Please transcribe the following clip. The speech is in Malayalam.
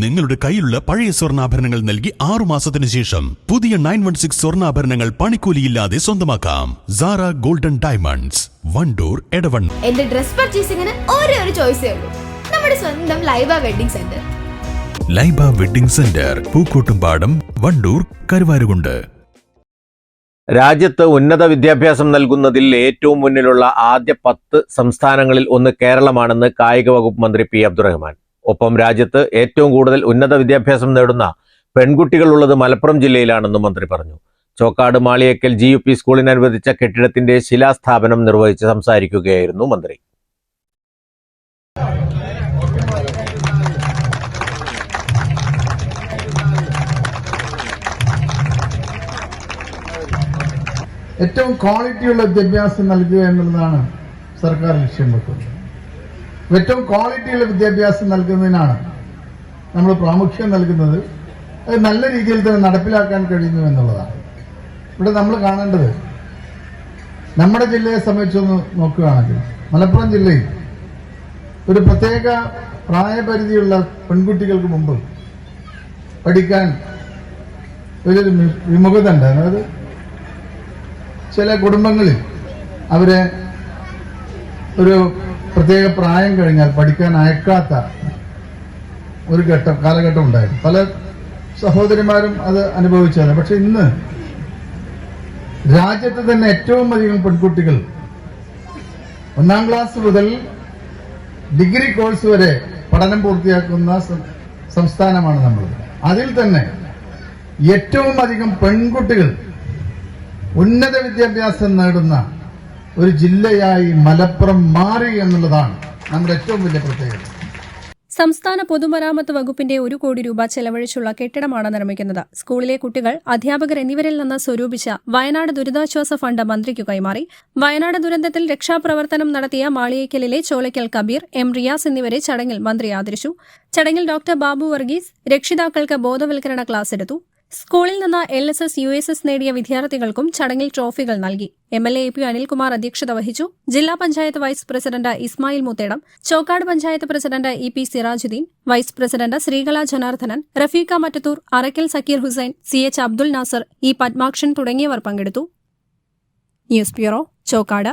നിങ്ങളുടെ കയ്യിലുള്ള പഴയ സ്വർണാഭരണങ്ങൾ നൽകി ആറു മാസത്തിന് ശേഷം പുതിയ നയൻ വൺ സിക്സ് സ്വർണാഭരണങ്ങൾ പണിക്കൂലിയില്ലാതെ സ്വന്തമാക്കാം. Sara golden diamonds one door എടവൺ എന്റെ ഡ്രസ് പർച്ചേസിംഗിന് ഒരേ ഒരു ചോയ്സേ ഉള്ളൂ. നമ്മുടെ സ്വന്തം Laiba wedding centre Laiba wedding centre Pookkottumpadam Wandoor Karuvarakundu. രാജ്യത്ത് ഉന്നത വിദ്യാഭ്യാസം നൽകുന്നതിൽ ഏറ്റവും മുന്നിലുള്ള ആദ്യ പത്ത് സംസ്ഥാനങ്ങളിൽ ഒന്ന് കേരളമാണെന്ന് കായിക വകുപ്പ് മന്ത്രി പി അബ്ദുറഹ്മാൻ. ഒപ്പം രാജ്യത്ത് ഏറ്റവും കൂടുതൽ ഉന്നത വിദ്യാഭ്യാസം നേടുന്ന പെൺകുട്ടികളുള്ളത് മലപ്പുറം ജില്ലയിലാണെന്നും മന്ത്രി പറഞ്ഞു. Chokkad Maliyekkal G U P സ്കൂളിന് അനുവദിച്ച കെട്ടിടത്തിന്റെ ശിലാസ്ഥാപനം നിർവഹിച്ച് സംസാരിക്കുകയായിരുന്നു മന്ത്രി. ഏറ്റവും ക്വാളിറ്റിയുള്ള വിദ്യാഭ്യാസം നൽകുക എന്നുള്ളതാണ് സർക്കാർ ലക്ഷ്യം വെക്കുന്നത്. ഏറ്റവും ക്വാളിറ്റിയുള്ള വിദ്യാഭ്യാസം നൽകുന്നതിനാണ് നമ്മൾ പ്രാമുഖ്യം നൽകുന്നത്. അത് നല്ല രീതിയിൽ തന്നെ നടപ്പിലാക്കാൻ കഴിയുന്നു എന്നുള്ളതാണ്. ഇവിടെ നമ്മൾ കാണേണ്ടത് നമ്മുടെ ജില്ലയെ സംബന്ധിച്ചൊന്ന് നോക്കുകയാണെങ്കിൽ മലപ്പുറം ജില്ലയിൽ ഒരു പ്രത്യേക പ്രായപരിധിയുള്ള പെൺകുട്ടികൾക്ക് മുമ്പ് പഠിക്കാൻ ഒരു വിമുഖത ഉണ്ട് അതായത് ചില കുടുംബങ്ങളിൽ അവരെ ഒരു പ്രത്യേക പ്രായം കഴിഞ്ഞാൽ പഠിക്കാൻ അയക്കാത്ത ഒരു ഘട്ടം കാലഘട്ടം ഉണ്ടായിരുന്നു. പല സഹോദരിമാരും അത് അനുഭവിച്ചതാണ്. പക്ഷെ ഇന്ന് രാജ്യത്ത് തന്നെ ഏറ്റവും അധികം പെൺകുട്ടികൾ ഒന്നാം ക്ലാസ് മുതൽ ഡിഗ്രി കോഴ്സ് വരെ പഠനം പൂർത്തിയാക്കുന്ന സംസ്ഥാനമാണ് നമ്മൾ അതിൽ തന്നെ ഏറ്റവും അധികം പെൺകുട്ടികൾ ഉന്നത വിദ്യാഭ്യാസം നേടുന്ന ഒരു ജില്ലയായി മലപ്പുറം മാറി എന്നുള്ളതാണ് നമ്മുടെ ഏറ്റവും വലിയ പ്രത്യേകത. സംസ്ഥാന പൊതുമരാമത്ത് വകുപ്പിന്റെ ഒരു കോടി രൂപ ചെലവഴിച്ചുള്ള കെട്ടിടമാണ് നിർമ്മിക്കുന്നത്. സ്കൂളിലെ കുട്ടികൾ അധ്യാപകർ എന്നിവരിൽ നിന്ന് സ്വരൂപിച്ച വയനാട് ദുരിതാശ്വാസ ഫണ്ട് മന്ത്രിക്കു കൈമാറി. വയനാട് ദുരന്തത്തിൽ രക്ഷാപ്രവർത്തനം നടത്തിയ മാളിയേക്കലിലെ ചോലയ്ക്കൽ കബീർ എം റിയാസ് എന്നിവരെ ചടങ്ങിൽ മന്ത്രി ആദരിച്ചു. ചടങ്ങിൽ ഡോക്ടർ ബാബു വർഗീസ് രക്ഷിതാക്കൾക്ക് ബോധവൽക്കരണ ക്ലാസ് എടുത്തു. സ്കൂളിൽ നിന്ന് L S S U S S നേടിയ വിദ്യാർത്ഥികൾക്കും ചടങ്ങിൽ ട്രോഫികൾ നൽകി. M L A P Anilkumar അധ്യക്ഷത വഹിച്ചു. ജില്ലാ panchayat vice president Ismail Muthedam Chokkad panchayat president E P Sirajuddin vice president Sreekala Janardhanan Rafeekha Mattathur Arakkal Sakkeer Hussain C H Abdul Nasser E Padmakshan തുടങ്ങിയവർ പങ്കെടുത്തു. News bureau Chokkad.